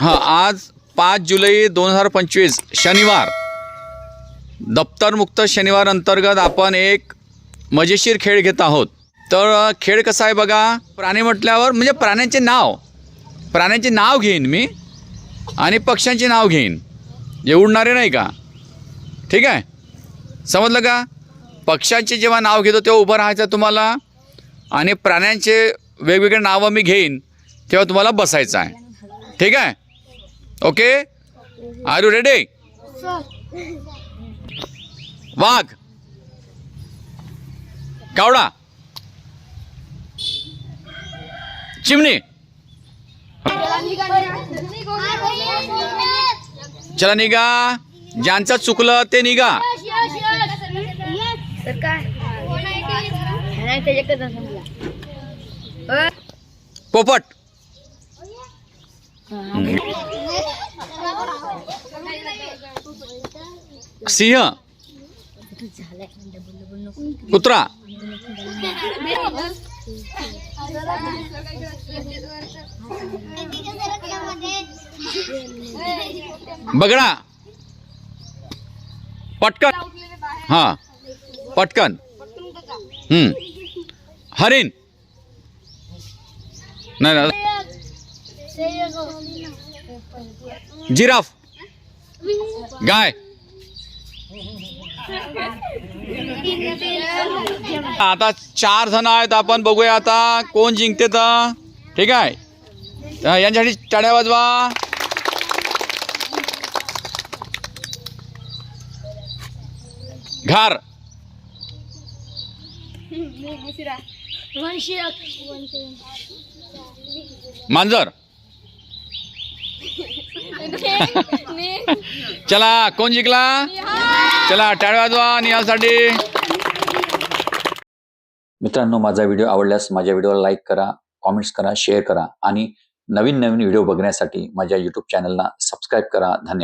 हां आज पाच जुलै दोन हजार पंचवीस शनिवार. दप्तरमुक्त शनिवार अंतर्गत आपण एक मजेशीर खेळ घेत आहोत. तर खेळ कसा आहे बघा? प्राणी म्हटल्यावर म्हणजे प्राण्यांचे नाव. प्राण्यांचे नाव घेईन मी आणि पक्ष्यांचे नाव घेईन. जे उडणारे नाही का? ठीक आहे? समजलं का? पक्ष्यांचे जेव्हा नाव घेतो तेव्हा उभं राहायचं तुम्हाला आणि प्राण्यांचे वेगवेगळे नावं मी घेईन तेव्हा तुम्हाला बसायचं आहे. ठीक आहे? ओके आर यू रेडी वाघ कावडा चिमणी चला निघा ज्यांचं चुकलं ते निघा पोपट सिंह। कुत्रा। बगडा। पटकन। हा पटकन। हम्म. हरिण। नाही नाही. जिराफ. गाय. आता चार जण आहेत आपण बघूया आता कोण जिंकते तर. ठीक आहे? यांच्यासाठी टाळ्या वाजवा. घार. मांजर. चला कोण जिंकला? चला टाळ वाजवा निहालसाठी. मित्रांनो माझा व्हिडिओ आवडल्यास माझ्या व्हिडिओला लाईक करा कॉमेंट्स करा शेअर करा आणि नवीन नवीन व्हिडिओ बघण्यासाठी माझ्या यूट्यूब चॅनलला सबस्क्राईब करा. धन्यवाद.